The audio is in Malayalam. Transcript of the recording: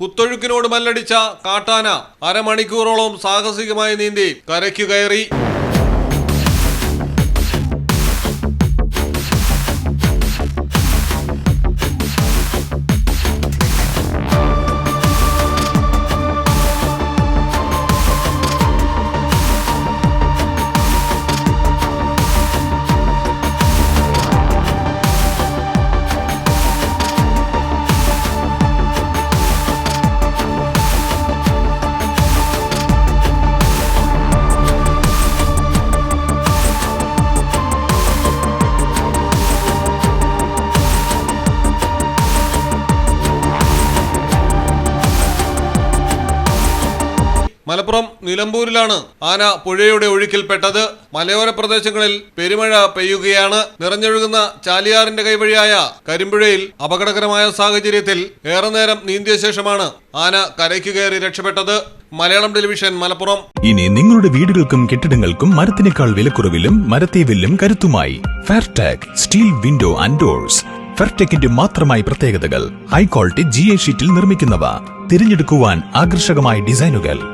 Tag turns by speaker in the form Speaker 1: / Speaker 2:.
Speaker 1: കുത്തൊഴുക്കിനോട് മല്ലടിച്ച കാട്ടാന അരമണിക്കൂറോളം സാഹസികമായി നീന്തി കരയ്ക്കു കയറി. മലപ്പുറം നിലമ്പൂരിലാണ് ആന പുഴയുടെ ഒഴുക്കിൽപ്പെട്ടത്. മലയോര പ്രദേശങ്ങളിൽ പെരുമഴ പെയ്യുകയാണ്. നിറഞ്ഞൊഴുകുന്ന ചാലിയാറിന്റെ കൈവഴിയായ കരിമ്പുഴയിൽ അപകടകരമായ സാഹചര്യത്തിൽ ഏറെ നേരം നീന്തിയ ശേഷമാണ് ആന കരയ്ക്ക് കയറി രക്ഷപ്പെട്ടത്. മലയാളം ടെലിവിഷൻ മലപ്പുറം.
Speaker 2: ഇനി നിങ്ങളുടെ വീടുകൾക്കും കെട്ടിടങ്ങൾക്കും മരത്തിനേക്കാൾ വിലക്കുറവിലും മരത്തെ കരുത്തുമായി. Fairtag steel window and doors ഫെയർടെക്കിന്റെ മാത്രമായി പ്രത്യേകതകൾ. ഹൈ ക്വാളിറ്റി ജി എ ഷീറ്റിൽ നിർമ്മിക്കുന്നവ. തിരഞ്ഞെടുക്കുവാൻ ആകർഷകമായ ഡിസൈനുകൾ.